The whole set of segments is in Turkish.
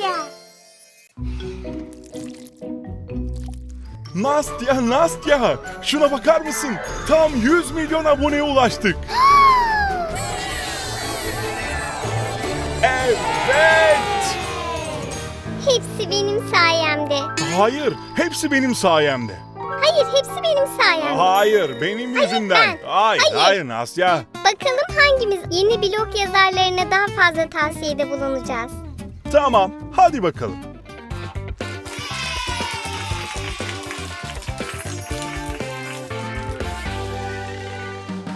Nastya. Nastya, Nastya! Şuna bakar mısın? Tam 100 milyon aboneye ulaştık. Evet! Hepsi benim sayemde. Hayır, hepsi benim sayemde. Hayır, hepsi benim sayemde. Hayır, benim yüzümden. ben. Hayır, Hayır. hayır Nastya. Bakalım hangimiz yeni blog yazarlarına daha fazla tavsiyede bulunacağız. Tamam, hadi bakalım.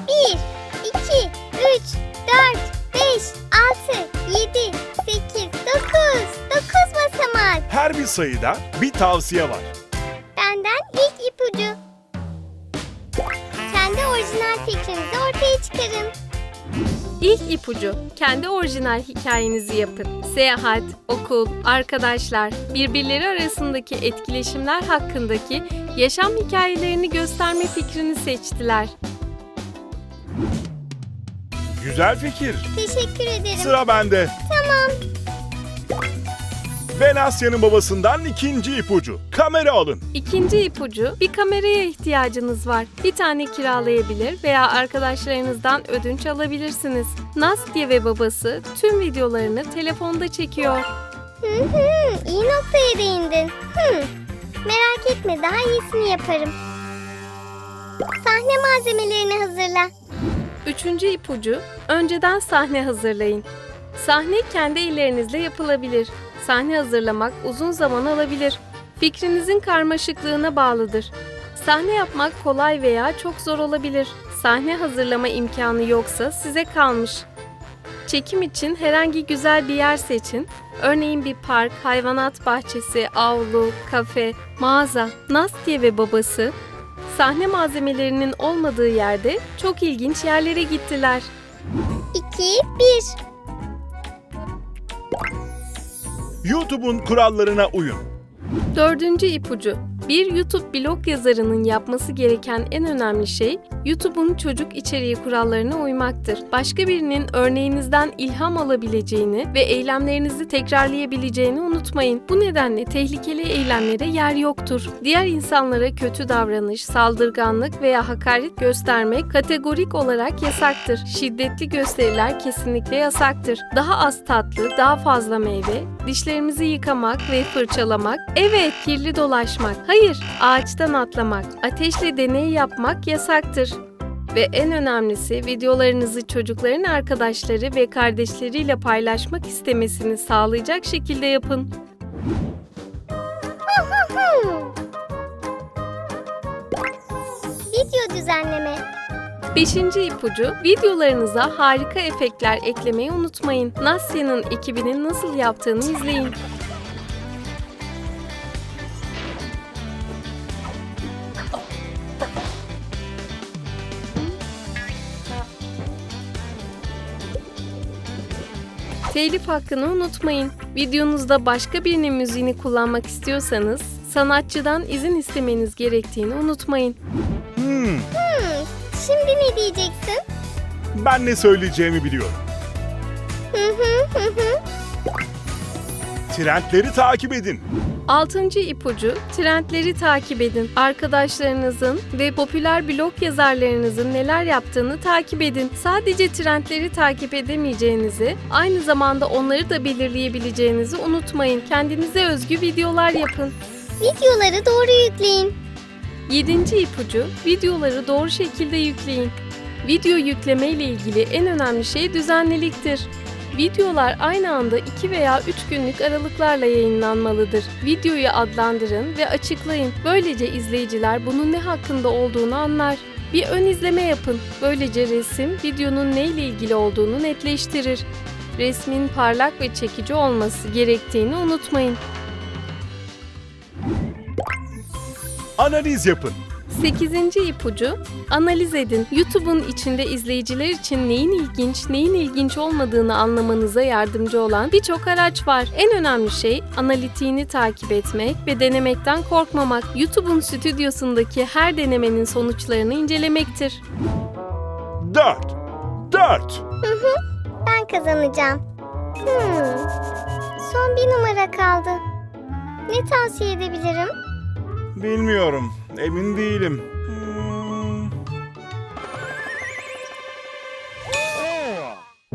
Bir, iki, üç, dört, beş, altı, yedi, sekiz, dokuz. Dokuz basamak. Her bir sayıda bir tavsiye var. Benden ilk ipucu. Kendi orijinal fikrinizi ortaya çıkarın. İlk ipucu, kendi orijinal hikayenizi yapın. Seyahat, okul, arkadaşlar, birbirleri arasındaki etkileşimler hakkındaki yaşam hikayelerini gösterme fikrini seçtiler. Güzel fikir. Teşekkür ederim. Sıra bende. Tamam. Ben Asya'nın babasından ikinci ipucu. Kamera alın. İkinci ipucu, bir kameraya ihtiyacınız var. Bir tane kiralayabilir veya arkadaşlarınızdan ödünç alabilirsiniz. Nastya ve babası tüm videolarını telefonda çekiyor. Hı hı, iyi noktaya değindin. Hı. Merak etme daha iyisini yaparım. Sahne malzemelerini hazırla. Üçüncü ipucu, önceden sahne hazırlayın. Sahne kendi ellerinizle yapılabilir. Sahne hazırlamak uzun zaman alabilir. Fikrinizin karmaşıklığına bağlıdır. Sahne yapmak kolay veya çok zor olabilir. Sahne hazırlama imkanı yoksa size kalmış. Çekim için herhangi güzel bir yer seçin. Örneğin bir park, hayvanat bahçesi, avlu, kafe, mağaza. Nastya ve babası sahne malzemelerinin olmadığı yerde çok ilginç yerlere gittiler. 2, 1. YouTube'un kurallarına uyun. Dördüncü ipucu. Bir YouTube blog yazarının yapması gereken en önemli şey YouTube'un çocuk içeriği kurallarına uymaktır. Başka birinin örneğinizden ilham alabileceğini ve eylemlerinizi tekrarlayabileceğini unutmayın. Bu nedenle tehlikeli eylemlere yer yoktur. Diğer insanlara kötü davranış, saldırganlık veya hakaret göstermek kategorik olarak yasaktır. Şiddetli gösteriler kesinlikle yasaktır. Daha az tatlı, daha fazla meyve, dişlerimizi yıkamak ve fırçalamak, evet kirli dolaşmak, hayır ağaçtan atlamak, ateşle deney yapmak yasaktır. Ve en önemlisi videolarınızı çocukların arkadaşları ve kardeşleriyle paylaşmak istemesini sağlayacak şekilde yapın. Video düzenleme. Beşinci ipucu, videolarınıza harika efektler eklemeyi unutmayın. Nasya'nın ekibinin nasıl yaptığını izleyin. Telif hakkını unutmayın. Videonuzda başka birinin müziğini kullanmak istiyorsanız sanatçıdan izin istemeniz gerektiğini unutmayın. Hmm, Hmm, şimdi ne diyeceksin? ben ne söyleyeceğimi biliyorum. Hı hı hı hı. Trendleri takip edin. Altıncı ipucu, trendleri takip edin. Arkadaşlarınızın ve popüler blog yazarlarınızın neler yaptığını takip edin. Sadece trendleri takip edemeyeceğinizi, aynı zamanda onları da belirleyebileceğinizi unutmayın. Kendinize özgü videolar yapın. Videoları doğru yükleyin. Yedinci ipucu, videoları doğru şekilde yükleyin. Video yükleme ile ilgili en önemli şey düzenliliktir. Videolar aynı anda 2 veya 3 günlük aralıklarla yayınlanmalıdır. Videoyu adlandırın ve açıklayın. Böylece izleyiciler bunun ne hakkında olduğunu anlar. Bir ön izleme yapın. Böylece resim videonun ne ile ilgili olduğunu netleştirir. Resmin parlak ve çekici olması gerektiğini unutmayın. Analiz yapın. 8. ipucu analiz edin. YouTube'un içinde izleyiciler için neyin ilginç, neyin ilginç olmadığını anlamanıza yardımcı olan birçok araç var. En önemli şey analitiğini takip etmek ve denemekten korkmamak. YouTube'un stüdyosundaki her denemenin sonuçlarını incelemektir. 4. 4. Ben kazanacağım. Hmm. Son bir numara kaldı. Ne tavsiye edebilirim? Bilmiyorum. Emin değilim. Hmm.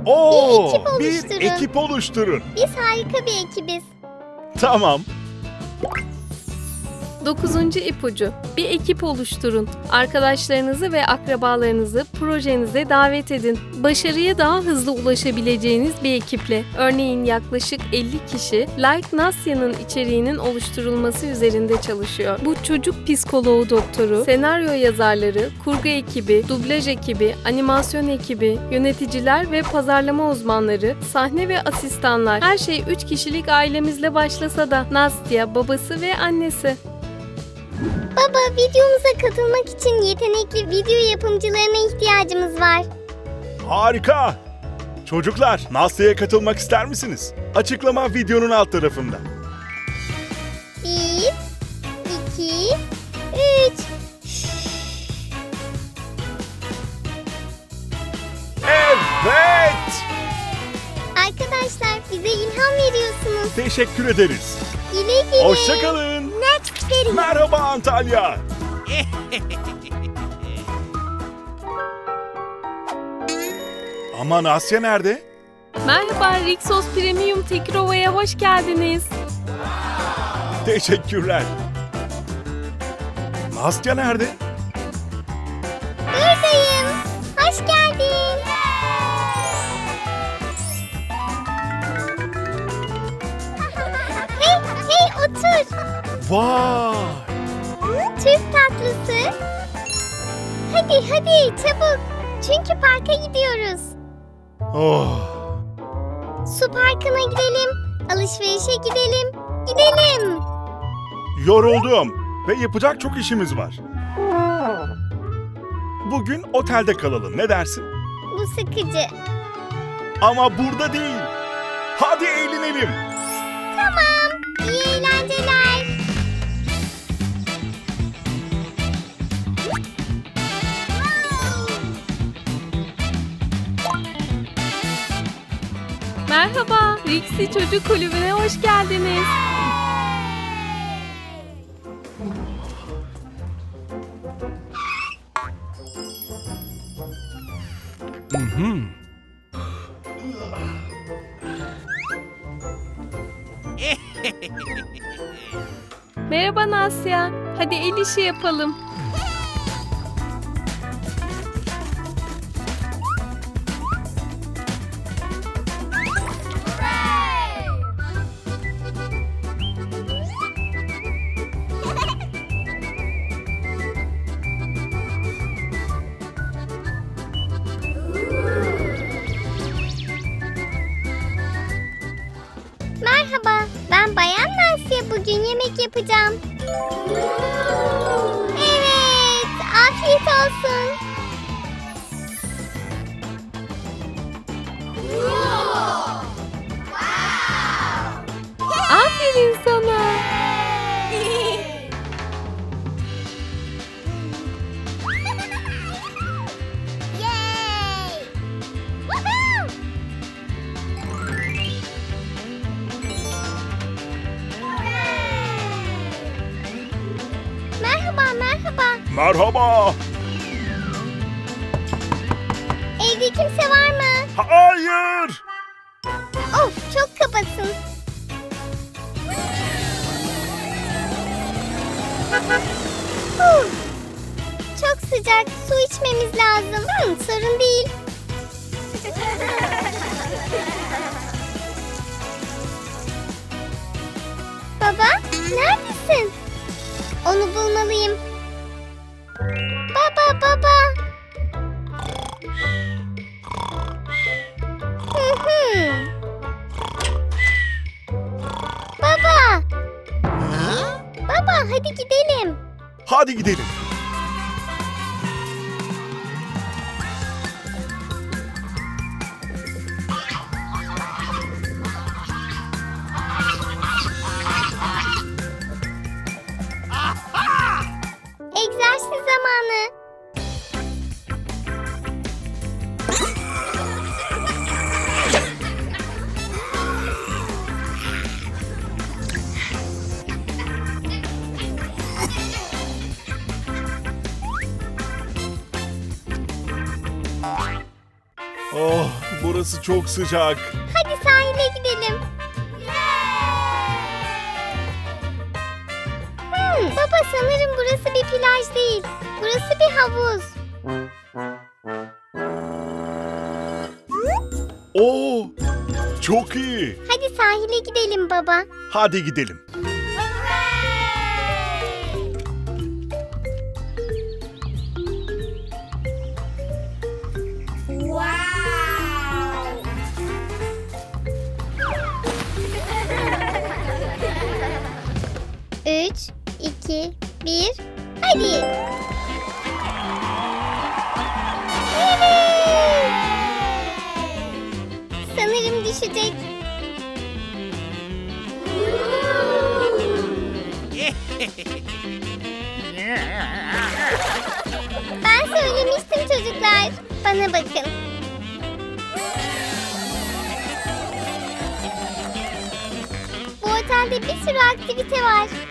Oo, Bir ekip oluşturun. Biz harika bir ekibiz. Tamam. Dokuzuncu ipucu. Bir ekip oluşturun. Arkadaşlarınızı ve akrabalarınızı projenize davet edin. Başarıya daha hızlı ulaşabileceğiniz bir ekiple. Örneğin yaklaşık 50 kişi Like Nasya'nın içeriğinin oluşturulması üzerinde çalışıyor. Bu çocuk psikoloğu doktoru, senaryo yazarları, kurgu ekibi, dublaj ekibi, animasyon ekibi, yöneticiler ve pazarlama uzmanları, sahne ve asistanlar. Her şey 3 kişilik ailemizle başlasa da Nastya, babası ve annesi. Baba videomuza katılmak için yetenekli video yapımcılarına ihtiyacımız var. Harika. Çocuklar, Nasya'ya katılmak ister misiniz? Açıklama videonun alt tarafında. Bir, iki, üç. Evet. Arkadaşlar bize ilham veriyorsunuz. Teşekkür ederiz. Güle güle. Hoşçakalın. Video. Merhaba Antalya. Aman Asya nerede? Merhaba Rixos Premium Tekirova'ya hoş geldiniz. Teşekkürler. Nastya nerede? Vay! Türk tatlısı. Hadi hadi çabuk. Çünkü parka gidiyoruz. Oh! Su parkına gidelim. Alışverişe gidelim. Gidelim. Yoruldum ve yapacak çok işimiz var. Bugün otelde kalalım. Ne dersin? Bu sıkıcı. Ama burada değil. Hadi eğlenelim. Merhaba Rixi Çocuk Kulübü'ne hoş geldiniz. Merhaba Nasya. Hadi el işi yapalım. Yapacağım. Of, çok sıcak, su içmemiz lazım. Hmm, sorun değil. Baba, neredesin? Onu bulmalıyım. Baba, baba. Hadi gidelim. Hadi gidelim. Çok sıcak. Hadi sahile gidelim. Hmm, baba sanırım burası bir plaj değil. Burası bir havuz. Oo! Çok iyi. Hadi sahile gidelim baba. Hadi gidelim. Bir, hadi. Evet. Sanırım düşecek. Ben söylemiştim çocuklar. Bana bakın. Bu otelde bir sürü aktivite var.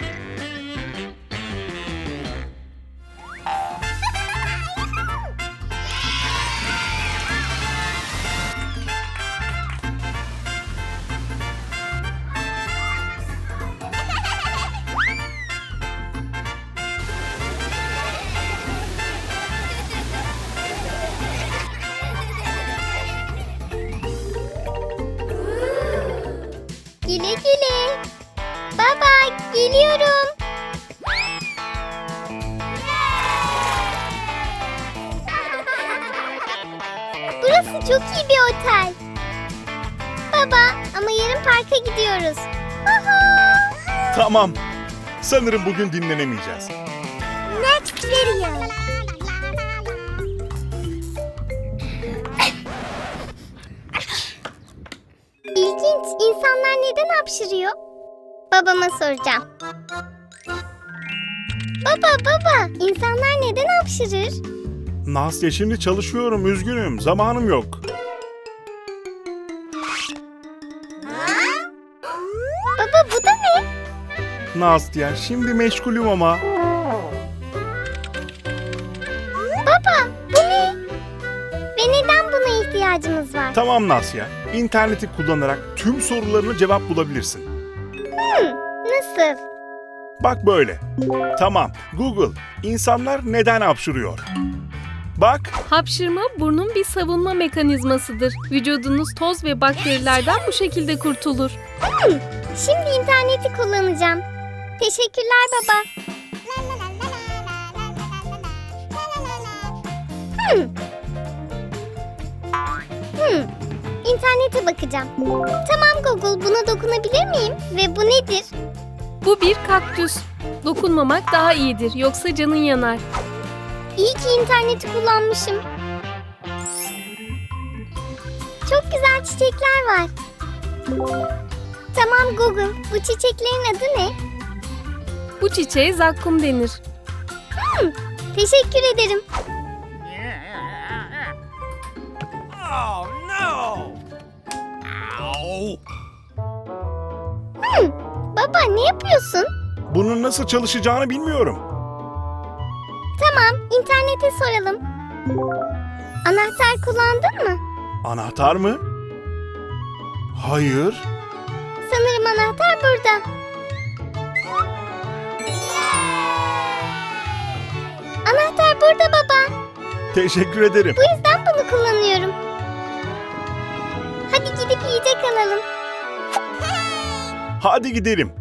Geliyorum. Burası çok iyi bir otel. Baba ama yarın parka gidiyoruz. Aha. Tamam. Sanırım bugün dinlenemeyeceğiz. Next video. İlginç. İnsanlar neden hapşırıyor? Babama soracağım. Baba baba, insanlar neden hapşırır? Nastya şimdi çalışıyorum, üzgünüm. Zamanım yok. Baba bu da ne? Nastya, şimdi meşgulüm ama. Baba bu ne? Ve neden buna ihtiyacımız var? Tamam Nastya. İnterneti kullanarak tüm sorularını cevap bulabilirsin. Nasıl? Bak böyle. Tamam. Google. İnsanlar neden hapşırıyor? Bak. Hapşırma burnun bir savunma mekanizmasıdır. Vücudunuz toz ve bakterilerden bu şekilde kurtulur. Şimdi interneti kullanacağım. Teşekkürler baba. Hmm. Hmm. İnternete bakacağım. Tamam Google buna dokunabilir miyim? Ve bu nedir? Bu bir kaktüs. Dokunmamak daha iyidir yoksa canın yanar. İyi ki interneti kullanmışım. Çok güzel çiçekler var. Tamam Google, bu çiçeklerin adı ne? Bu çiçeğe zakkum denir. Teşekkür ederim. Baba ne yapıyorsun? Bunun nasıl çalışacağını bilmiyorum. Tamam, internete soralım. Anahtar kullandın mı? Anahtar mı? Hayır. Sanırım anahtar burada. Anahtar burada baba. Teşekkür ederim. Bu yüzden bunu kullanıyorum. Hadi gidip yiyecek alalım. Hadi gidelim.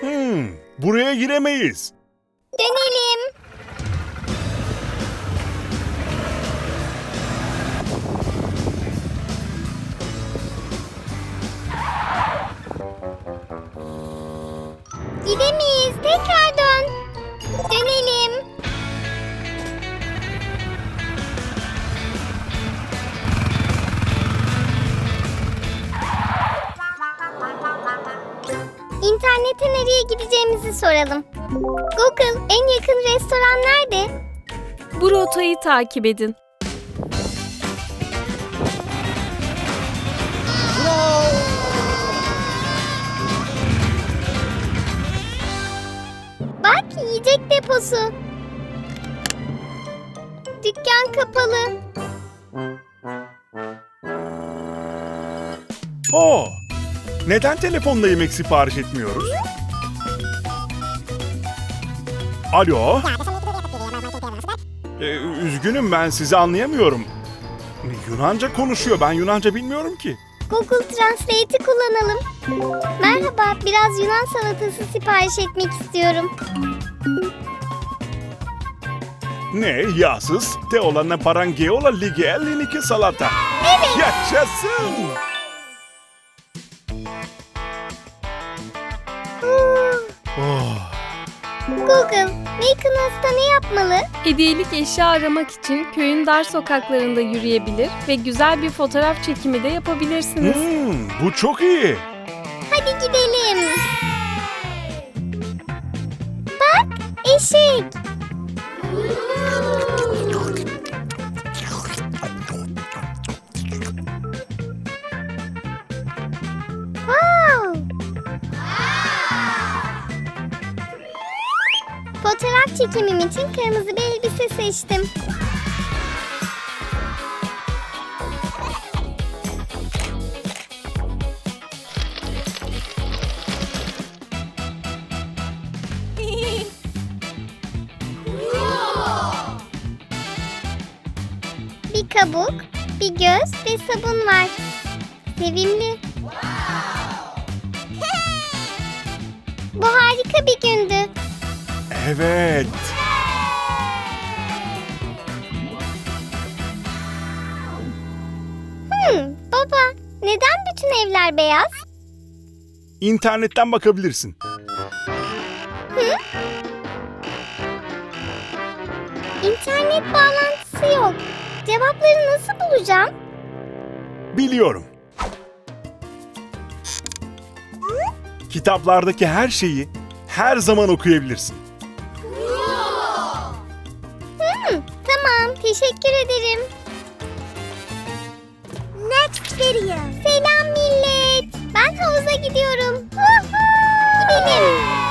Hmm, buraya giremeyiz. Dönelim. Gidemeyiz. Tekrar dön. Dönelim. İnternete nereye gideceğimizi soralım. Google en yakın restoran nerede? Bu rotayı takip edin. Deposu. Dükkan kapalı. Oo. Neden telefonla yemek sipariş etmiyoruz? Alo. Ee, üzgünüm ben sizi anlayamıyorum. Yunanca konuşuyor. Ben Yunanca bilmiyorum ki. Google Translate'i kullanalım. Merhaba, biraz Yunan salatası sipariş etmek istiyorum. Ne? Yağsız. Teolanna parangeola lige linike salata. Evet. Yaşasın. Oh. Google, Mykonos'ta ne yapmalı? Hediyelik eşya aramak için köyün dar sokaklarında yürüyebilir ve güzel bir fotoğraf çekimi de yapabilirsiniz. Hmm, bu çok iyi. Hadi gidelim. Bak, eşek. Fotoğraf çekimim için kırmızı bir elbise seçtim. Kabuk, bir göz ve sabun var. Sevimli. Bu harika bir gündü. Evet. Hmm, baba, neden bütün evler beyaz? İnternetten bakabilirsin. İnternet bağlantısı yok. Cevapları nasıl bulacağım? Biliyorum. Kitaplardaki her şeyi her zaman okuyabilirsin. Hmm, tamam, teşekkür ederim. Next video. Selam millet. Ben havuza gidiyorum. Gidelim.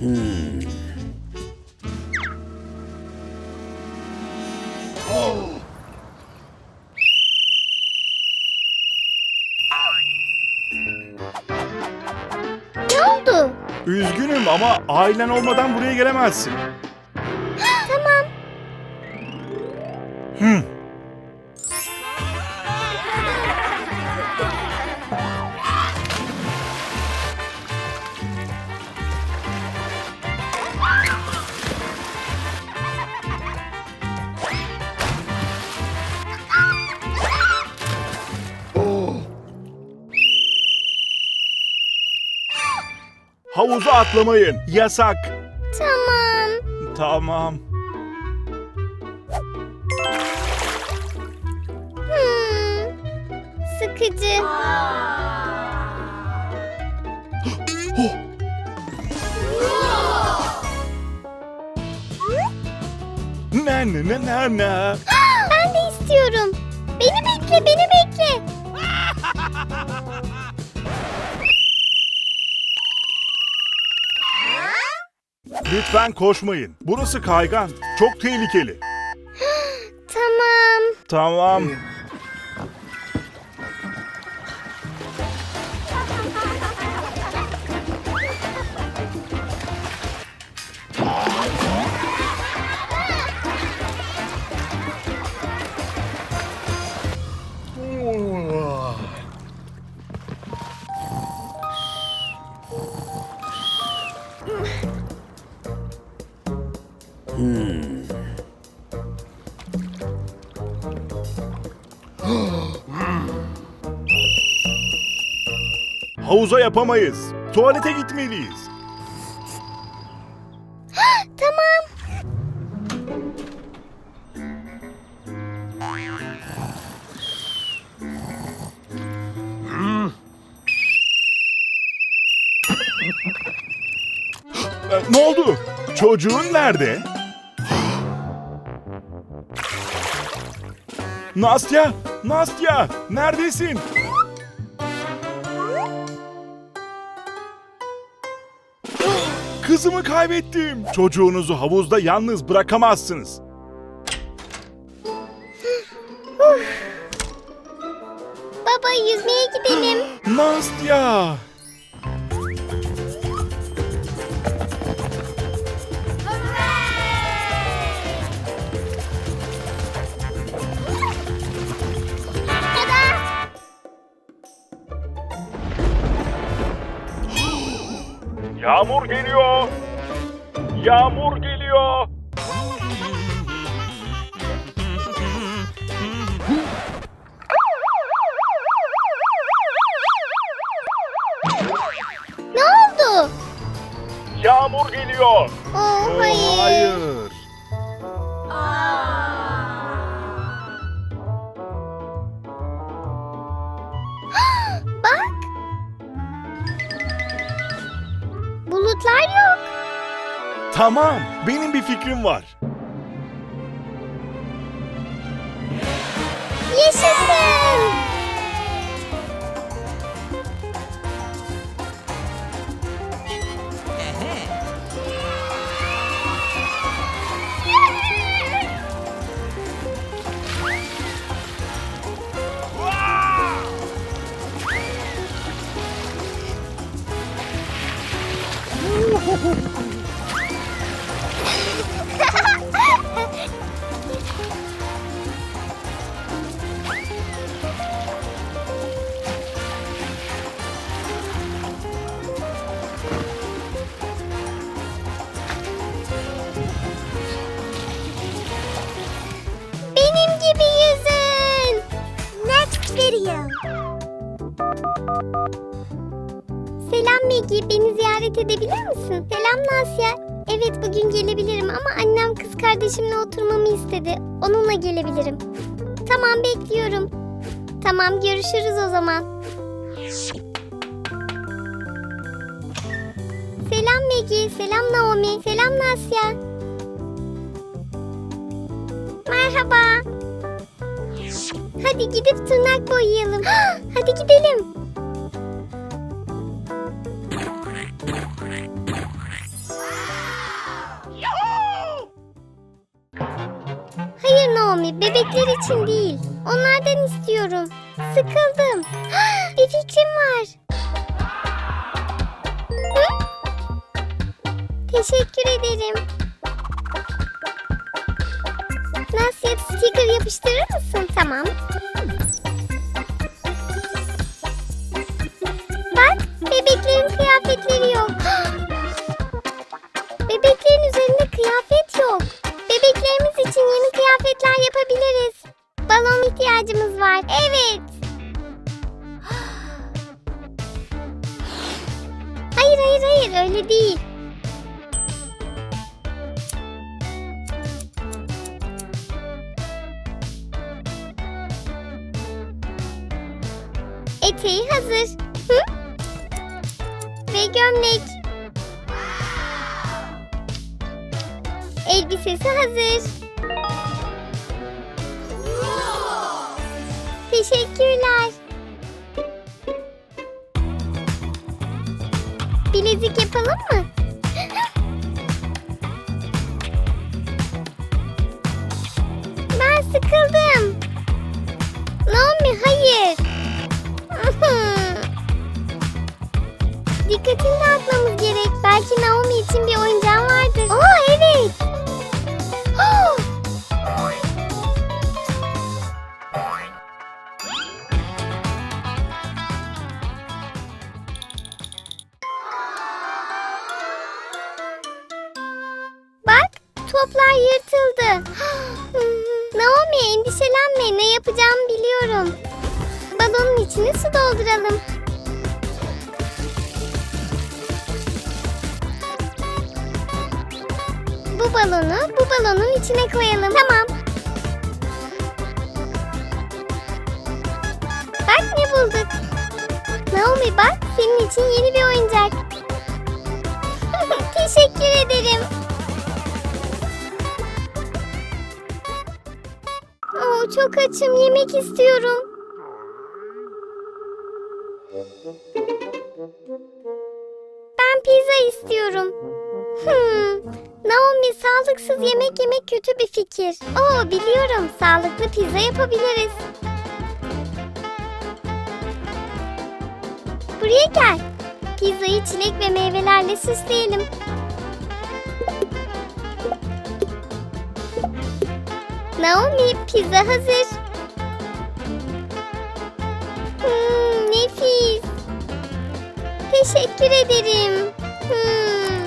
Ne oldu? Üzgünüm ama ailen olmadan buraya gelemezsin. Havuza atlamayın. Yasak. Tamam. Tamam. Hmm. Sıkıcı. Na na na na na. Ben de istiyorum. Beni bekle, beni bekle. Lütfen koşmayın. Burası kaygan. Çok tehlikeli. Tamam. Tamam. Havuza yapamayız. Tuvalete gitmeliyiz. Tamam. Ne oldu? Çocuğun nerede? Nastya! Nastya! Neredesin? Kızımı kaybettim. Çocuğunuzu havuzda yalnız bırakamazsınız. Baba yüzmeye gidelim. Nastya! Yağmur geliyor. Yağmur geliyor. Tamam, benim bir fikrim var. Yaşasın. Benim Selam Maggie, beni ziyaret edebilir misin? Selam Nasya. Evet bugün gelebilirim ama annem kız kardeşimle oturmamı istedi. Onunla gelebilirim. Tamam bekliyorum. Tamam görüşürüz o zaman. Selam Maggie, selam Naomi, selam Nasya. Merhaba. Hadi gidip tırnak boyayalım. Hadi gidelim. Hayır Naomi, bebekler için değil. Onlardan istiyorum. Sıkıldım. Bir fikrim var. Teşekkür ederim. Yapıştırır mısın? Tamam. Bak bebeklerin kıyafetleri yok. Bebeklerin üzerinde kıyafet yok. Bebeklerimiz için yeni kıyafetler yapabiliriz. Balon ihtiyacımız var. Evet. Hayır hayır hayır öyle değil. Bilezik yapalım mı? Naomi bak senin için yeni bir oyuncak. Teşekkür ederim. Oo, çok açım yemek istiyorum. Ben pizza istiyorum. Hmm. Naomi sağlıksız yemek yemek kötü bir fikir. Oo biliyorum sağlıklı pizza yapabiliriz. Buraya gel. Pizzayı çilek ve meyvelerle süsleyelim. Naomi pizza hazır. Hmm, nefis. Teşekkür ederim. Hmm.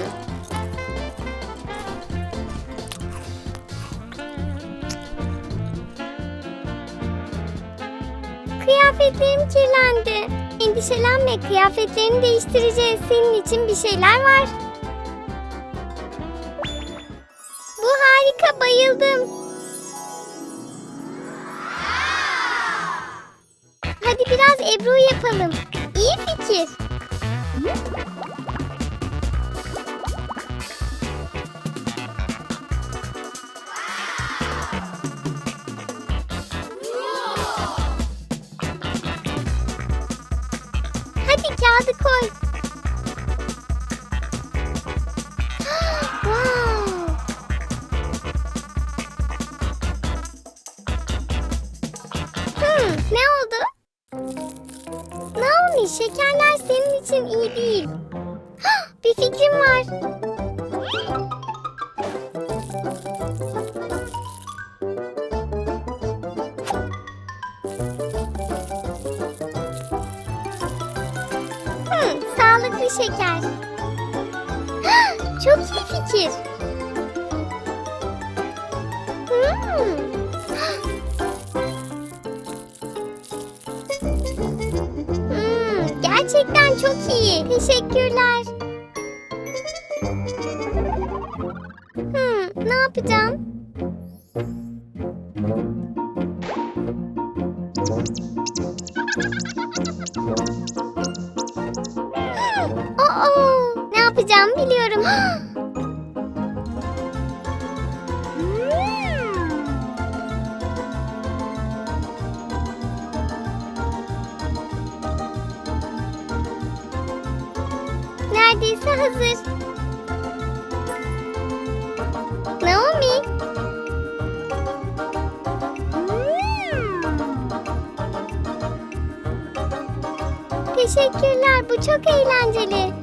Kıyafetlerim kirlendi. Endişelenme kıyafetlerini değiştireceğiz. Senin için bir şeyler var. Bu harika bayıldım. Hadi biraz Ebru yapalım. Ne oldu? Naomi şekerler senin için iyi değil. Bir fikrim var. Hmm, sağlıklı şeker. Çok iyi fikir. Çok iyi. Teşekkürler. Hmm, ne yapacağım? Neredeyse hazır. Naomi. Teşekkürler. Bu çok eğlenceli.